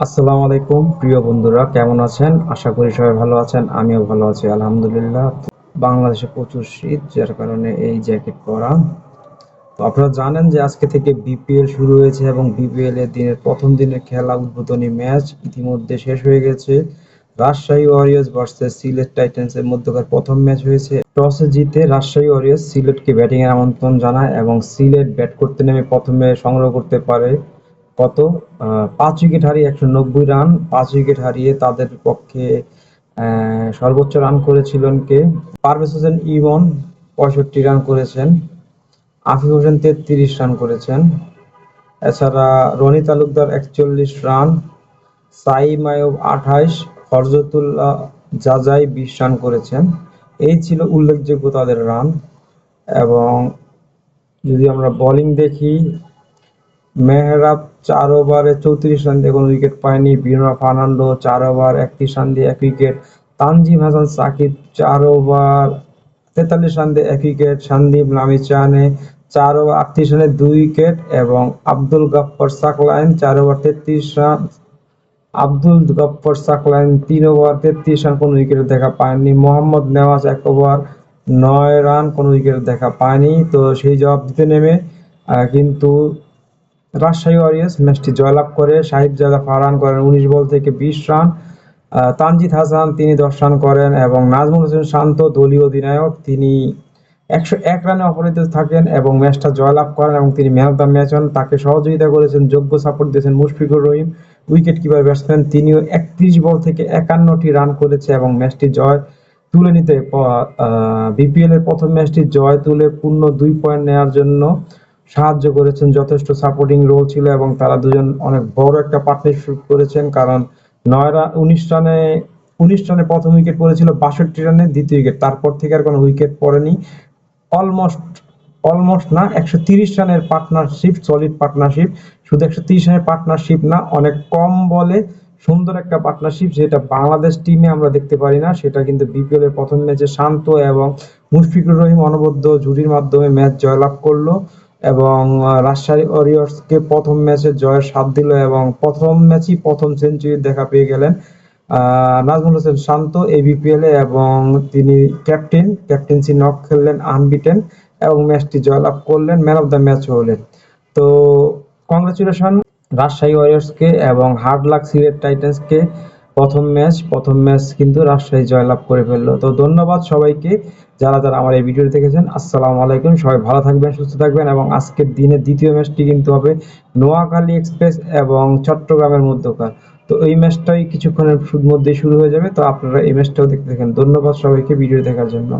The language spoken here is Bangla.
আসসালামু আলাইকুম, প্রিয় বন্ধুরা, কেমন আছেন? আশা করি সবাই ভালো আছেন, আমিও ভালো আছি, আলহামদুলিল্লাহ। বাংলাদেশে প্রচুর শীত, যার কারণে এই জ্যাকেট পরা। তো আপনারা জানেন যে আজকে থেকে বিপিএল শুরু হয়েছে এবং বিপিএল এর দিনের প্রথম দিনের খেলা উদ্বোধনী ম্যাচ ইতিমধ্যে শেষ হয়ে গেছে। Rajshahi warriors versus Sylhet titans এর মধ্যকার প্রথম ম্যাচ হয়েছে। টসে জিতে রাজশাহী ওয়ারিয়র্স সিলেটকে ব্যাটিং এর আমন্ত্রণ জানায় এবং সিলেট ব্যাট করতে নেমে প্রথমে সংগ্রহ করতে পারে কত? পাঁচ উইকেট হারিয়ে একশো নব্বই রান, পাঁচ উইকেট হারিয়ে তাদের পক্ষে সর্বোচ্চ রান করেছিলেন কে? পারভেজ হোসেন ইমন পঁয়ষট্টি রান করেছেন, আফিফ হোসেন তেত্রিশ রান করেছেন, এছাড়া রনি তালুকদার একচল্লিশ রান সাই আয়ুব আঠাইশ, ফরজতুল্লাহ জাজাই বিশ রান করেছেন। এই ছিল উল্লেখযোগ্য তাদের রান এবং যদি আমরা বোলিং দেখি মেহরাব চার ওভারে চৌত্রিশ রান দিয়ে কোনো উইকেট পায়নি। বিনোয়া ফার্নান্ডো চার ওভার একত্রিশ রান দিয়ে এক উইকেট। তানজিম হাসান সাকিব চার ওভার তেতাল্লিশ রান দিয়ে এক উইকেট। সন্দীপ লামিচানে চার ওভার আটত্রিশ রানে দুই উইকেট এবং আব্দুল গাফফর সাকলাইন চার ওভার তেত্রিশ রান। আব্দুল গফফর সাকলাইন তিন ওভার তেত্রিশ রান কোনো উইকেট দেখা পায়নি। মোহাম্মদ নেওয়াজ এক ওভার নয় রান কোনো উইকেট দেখা পায়নি। তো সেই জবাব দিতে নেমে কিন্তু রাজশাহী ওয়ারিয়র্স ম্যাচটি জয়লাভ করে সাহিব জাদা ফারহান করেন উনিশ বল থেকে বিশ রান। তানজিদ হাসান তিনি দশ রান করেন এবং নাজমুল হোসেন শান্ত দলীয় অধিনায়ক। তিনি একশো এক রানে অপরাজিত থাকেন এবং ম্যাচটা জয়লাভ করেন এবং তিনি ম্যান অফ দ্য ম্যাচ হন। তাকে সহযোগিতা করেছেন, যোগ্য সাপোর্ট দিয়েছেন Mushfiqur Rahim. Wicket keeper batsman তিনিও একত্রিশ বল থেকে একান্নটি রান করেছে এবং ম্যাচটি জয় তুলে নিতে বিপিএল এর প্রথম ম্যাচটি জয় তুলে পূর্ণ দুই পয়েন্ট নেওয়ার জন্য সাহায্য করেছেন, যথেষ্ট সাপোর্টিং রোল ছিল এবং তারা দুজন অনেক বড় একটা পার্টনারশিপ করেছেন। কারণ নয় রান উনিশ রানে উনিশ রানে প্রথম উইকেট পড়েছিল, বাষট্টি রানে দ্বিতীয় উইকেট তারপর থেকে আর কোনো উইকেট পড়েনি। অলমোস্ট অলমোস্ট না, একশো তিরিশ রানের পার্টনারশিপ সলিড পার্টনারশিপ শুধু একশো তিরিশ রানের পার্টনারশিপ না, অনেক কম বলে সুন্দর একটা পার্টনারশিপ যেটা বাংলাদেশ টিমে আমরা দেখতে পারি না। সেটা কিন্তু বিপিএল এর প্রথম ম্যাচে শান্ত এবং মুশফিকুর রহিম অনবদ্য জুটির মাধ্যমে ম্যাচ জয়লাভ করল। এবং রাজশাহী ওয়ারিয়র্সকে প্রথম ম্যাচে জয়ের স্বাদ দিল এবং প্রথম ম্যাচই প্রথম সেঞ্চুরি দেখা পেয়ে গেলেন নাজমুল হোসেন শান্ত এই বিপিএল এ এবং তিনি ক্যাপ্টেন ক্যাপ্টেন্সি নক খেললেন আনবিটেন এবং ম্যাচটি জয়লাভ করলেন ম্যান অফ দ্য ম্যাচ হলেন তো কংগ্রেচুলেশন রাজশাহী ওয়ারিয়র্সকে এবং হার্ড লাক সিলেট টাইটান্সকে প্রথম ম্যাচ প্রথম ম্যাচ কিন্তু রাজশাহী জয়লাভ করে ফেলল। তো ধন্যবাদ সবাইকে যারা যারা আমার এই ভিডিওটি দেখেছেন। আসসালামু আলাইকুম, সবাই ভালো থাকবেন, সুস্থ থাকবেন এবং আজকের দিনে দ্বিতীয় ম্যাচটি কিন্তু হবে নোয়াখালী এক্সপ্রেস এবং চট্টগ্রামের মধ্যকার। তো এই ম্যাচটাই কিছুক্ষণের মধ্যে শুরু হয়ে যাবে। তো আপনারা এই ম্যাচটাও দেখতে থাকেন। ধন্যবাদ সবাইকে ভিডিও দেখার জন্য।